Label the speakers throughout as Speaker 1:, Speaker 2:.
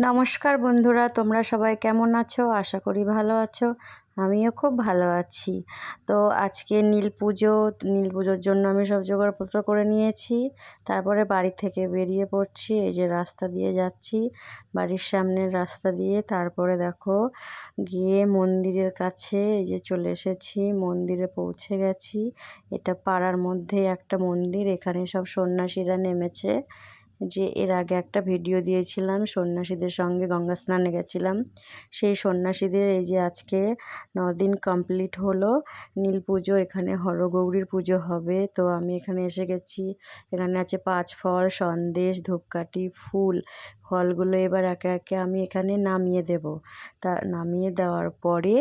Speaker 1: নমস্কার বন্ধুরা, তোমরা সবাই কেমন আছো? আশা করি ভালো আছো। আমিও খুব ভালো আছি। তো আজকে নীল পুজো, নীল পুজোর জন্য আমি সব জোগাড়পত্র করে নিয়েছি। তারপরে বাড়ি থেকে বেরিয়ে পড়ছি, এই যে রাস্তা দিয়ে যাচ্ছি। বাড়ির সামনের রাস্তা দিয়ে তারপরে দেখো, গিয়ে মন্দিরের কাছে এই যে চলে এসেছি, মন্দিরে পৌঁছে গেছি। এটা পাড়ার মধ্যে একটা মন্দির, এখানে সব সন্ন্যাসীরা নেমেছে। যে এর আগে একটা ভিডিও দিয়েছিলাম, সন্ন্যাসীদের সঙ্গে গঙ্গা স্নানে গেছিলাম। সেই সন্ন্যাসীদের এই যে আজকে দিন কমপ্লিট হলো, নীল পুজো, এখানে হরগৌরীর পুজো হবে। তো আমি এখানে এসে গেছি। এখানে আছে পাঁচ ফল, সন্দেশ, ধূপকাঠি, ফুল। ফলগুলো এবার একে একে আমি এখানে নামিয়ে দেব। তা নামিয়ে দেওয়ার পরে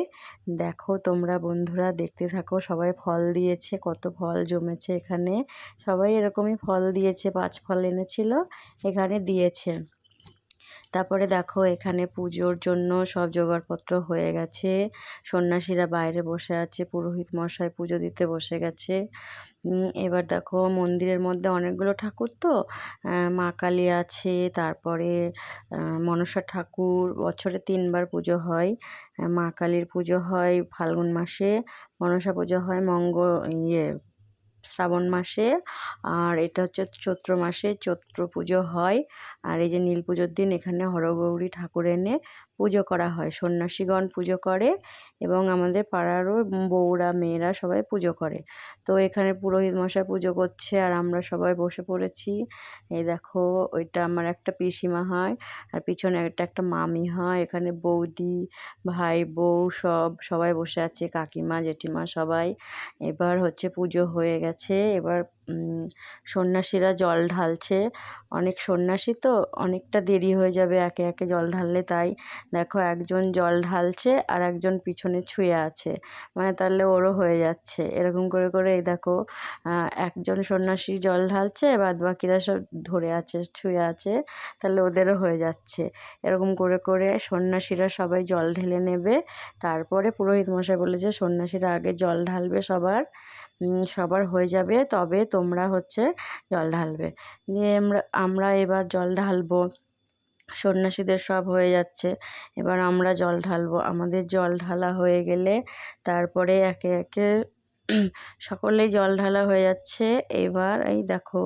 Speaker 1: দেখো তোমরা বন্ধুরা দেখতে থাকো সবাই ফল দিয়েছে, কত ফল জমেছে এখানে। সবাই এরকমই ফল দিয়েছে, পাঁচ ফল এনেছিল, এখানে দিয়েছে। তারপরে দেখো এখানে পুজোর জন্য সব জোগাড়পত্র হয়ে গেছে। সন্ন্যাসীরা বাইরে বসে আছে, পুরোহিত মশাই পুজো দিতে বসে গেছে। এবার দেখো মন্দিরের মধ্যে অনেকগুলো ঠাকুর তো মা কালী আছে, তারপরে মনসা ঠাকুর, বছরে তিনবার পুজো হয়। মা কালীর পুজো হয় ফাল্গুন মাসে, মনসা পুজো হয় মঙ্গ ইয়ে শ্রাবণ মাসে, আর এটা হচ্ছে চৈত্র মাসে চৈত্র পুজো হয়। আর এই যে নীল পুজোর দিন এখানে হরগৌরী ঠাকুর এনে পুজো করা হয়। সন্ন্যাসীগণ পুজো করে এবং আমাদের পাড়ারও বউরা, মেয়েরা সবাই পুজো করে। তো এখানে পুরোহিত মশাই পুজো করছে আর আমরা সবাই বসে পড়েছি। এই দেখো, ওইটা আমার একটা পিসিমা হয় আর পিছনে একটা একটা মামি হয়। এখানে বৌদি, ভাই, বউ সব, সবাই বসে আছে, কাকিমা, জেঠিমা সবাই। এবার হচ্ছে পুজো হয়ে গেছে। এবার সন্ন্যাসীরা জল ঢালছে। অনেক সন্ন্যাসী তো, অনেকটা দেরি হয়ে যাবে একে একে জল ঢাললে। তাই দেখো একজন জল ঢালছে আর একজন পিছনে ছুঁয়ে আছে। মানে তাহলে ওরও হয়ে যাচ্ছে। এরকম করে করে এই দেখো একজন সন্ন্যাসী জল ঢালছে, বাদ বাকিরা সব ধরে আছে, ছুঁয়ে আছে, তাহলে ওদেরও হয়ে যাচ্ছে। এরকম করে করে সন্ন্যাসীরা সবাই জল ঢেলে নেবে। তারপরে পুরোহিত মশাই বলেছে সন্ন্যাসীরা আগে জল ঢালবে সবার। সবার হয়ে যাবে। তবে তোমরা হচ্ছে জল ঢালবে। দিয়ে আমরা আমরা এবার জল ঢালবো। সন্ন্যাসীদের সব হয়ে যাচ্ছে। এবার আমরা জল ঢালবো। আমাদের জল ঢালা হয়ে গেলে তারপরে একে একে সকলেই জল ঢালা হয়ে যাচ্ছে। এবার এই দেখো,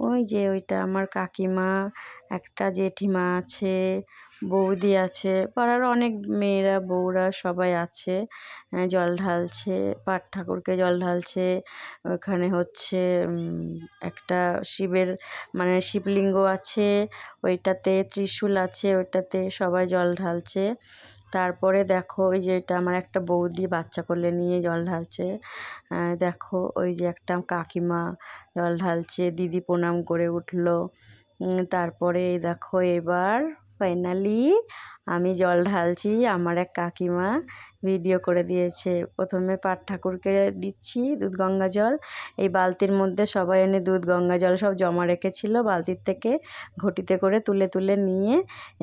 Speaker 1: ওই যে ওইটা আমার কাকিমা, একটা জেঠিমা আছে। বৌদি আছে, পাড়ার অনেক মেয়েরা, বউরা সবাই আছে জল ঢালছে, পাট ঠাকুরকে জল ঢালছে, ওখানে হচ্ছে একটা শিবের মানে শিবলিঙ্গ আছে, ওইটাতে ত্রিশূল আছে, ওইটাতে সবাই জল ঢালছে। তারপরে দেখো ওই যে এটা আমার একটা বৌদি বাচ্চা কোলে নিয়ে জল ঢালছে। দেখো ওই যে একটা কাকিমা জল ঢালছে, দিদি প্রণাম করে উঠল। তারপরে দেখো এবার ফাইনালি আমি জল ঢালছি আমার এক কাকিমা। ভিডিও করে দিয়েছে। প্রথমে পাট ঠাকুরকে দিচ্ছি দুধ, গঙ্গা জল। এই বালতির মধ্যে সবাই এনে দুধ, গঙ্গা জল সব জমা রেখেছিল বালতির থেকে ঘটিতে করে তুলে তুলে নিয়ে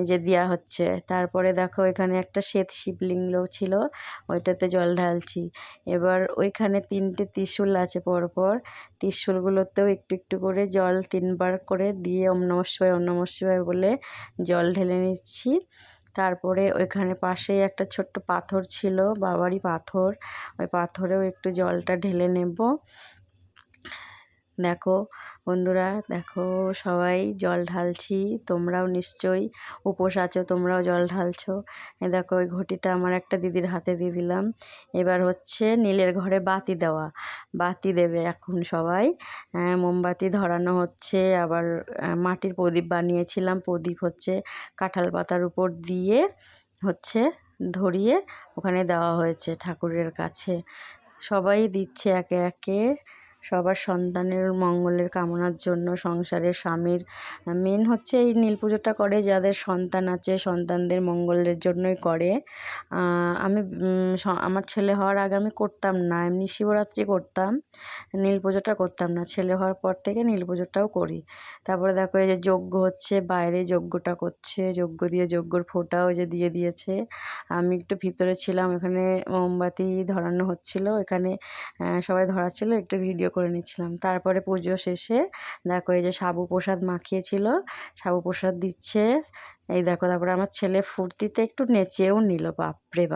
Speaker 1: যে দেওয়া হচ্ছে। তারপরে দেখো এখানে একটা শ্বেত শিবলিঙ্গ ছিল, ওইটাতে জল ঢালছি। এবার ওইখানে তিনটে ত্রিশূল আছে পরপর। ত্রিশূলগুলোতেও একটু একটু করে জল তিনবার করে দিয়ে ওম নম শিবায় বলে জল ঢেলে নিচ্ছি। তারপরে ওইখানে পাশেই একটা ছোট্ট পাথর ছিল, বাবারই পাথর। ওই পাথরেও একটু জলটা ঢেলে নেব। দেখো বন্ধুরা দেখো সবাই জল ঢালছি, তোমরাও নিশ্চয়ই উপোস আছো, তোমরাও জল ঢালছো। দেখো ওই ঘটিটা আমার একটা দিদির হাতে দিয়ে দিলাম। এবার হচ্ছে নীলের ঘরে বাতি দেওয়া। বাতি দেবে এখন সবাই। মোমবাতি ধরানো হচ্ছে, আবার মাটির প্রদীপ বানিয়েছিলাম। প্রদীপ হচ্ছে কাঁঠাল পাতার উপর দিয়ে হচ্ছে ধরিয়ে ওখানে দেওয়া হয়েছে ঠাকুরের কাছে। সবাই দিচ্ছে একে একে। সবার সন্তানের মঙ্গলের কামনার জন্য সংসারের স্বামীর মেন হচ্ছে এই নীল পুজোটা করে, যাদের সন্তান আছে সন্তানদের মঙ্গলের জন্যই করে। আমি আমার ছেলে হওয়ার আগে আমি করতাম না, এমনি শিবরাত্রি করতাম, নীল পুজোটা করতাম না। ছেলে হওয়ার পর থেকে নীল পুজোটাও করি। তারপরে দেখো এই যে যজ্ঞ হচ্ছে, বাইরে যজ্ঞটা করছে, যজ্ঞ দিয়ে যজ্ঞর ফোঁটাও যে দিয়ে দিয়েছে। আমি একটু ভিতরে ছিলাম, এখানে মোমবাতি ধরানো হচ্ছিল, এখানে সবাই ধরাচ্ছিল, একটু ভিডিও করে নিচ্ছিলাম। তারপরে পুজো শেষে দেখো এই যে সাবু প্রসাদ মাখিয়েছিল, সাবু প্রসাদ দিচ্ছে। এই দেখো তারপরে আমার ছেলে ফুর্তিতে একটু নেচেও নিল, বাপরে বাপ।